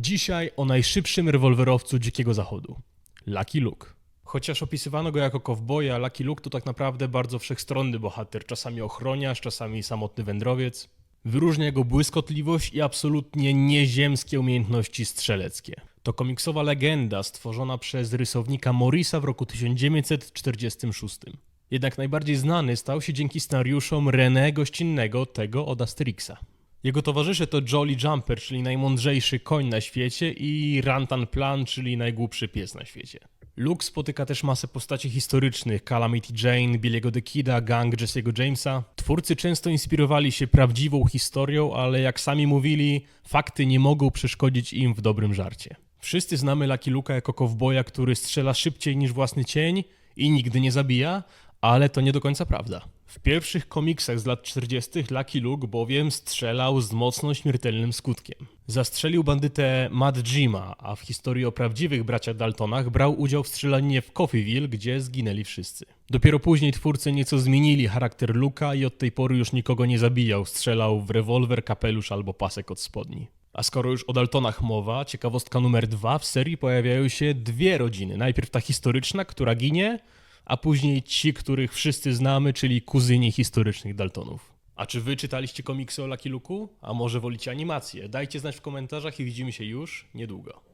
Dzisiaj o najszybszym rewolwerowcu Dzikiego Zachodu Lucky Luke. Chociaż opisywano go jako kowboja, Lucky Luke to tak naprawdę bardzo wszechstronny bohater, czasami ochroniarz, czasami samotny wędrowiec. Wyróżnia go błyskotliwość i absolutnie nieziemskie umiejętności strzeleckie. To komiksowa legenda stworzona przez rysownika Morisa w roku 1946. Jednak najbardziej znany stał się dzięki scenariuszom René Gościnnego, tego od Asterixa. Jego towarzysze to Jolly Jumper, czyli najmądrzejszy koń na świecie i Rantan Plan, czyli najgłupszy pies na świecie. Luke spotyka też masę postaci historycznych, Calamity Jane, Billy'ego the Kida, gang Jesse'ego Jamesa. Twórcy często inspirowali się prawdziwą historią, ale jak sami mówili, fakty nie mogą przeszkodzić im w dobrym żarcie. Wszyscy znamy Lucky Luke'a jako kowboja, który strzela szybciej niż własny cień i nigdy nie zabija, ale to nie do końca prawda. W pierwszych komiksach z lat 40. Lucky Luke bowiem strzelał z mocno śmiertelnym skutkiem. Zastrzelił bandytę Mad Jima, a w historii o prawdziwych braciach Daltonach brał udział w strzelaninie w Coffeeville, gdzie zginęli wszyscy. Dopiero później twórcy nieco zmienili charakter Luka i od tej pory już nikogo nie zabijał, strzelał w rewolwer, kapelusz albo pasek od spodni. A skoro już o Daltonach mowa, ciekawostka numer dwa, w serii pojawiają się dwie rodziny. Najpierw ta historyczna, która ginie, a później ci, których wszyscy znamy, czyli kuzyni historycznych Daltonów. A czy wy czytaliście komiksy o Lucky Luke'u? A może wolicie animację? Dajcie znać w komentarzach i widzimy się już niedługo.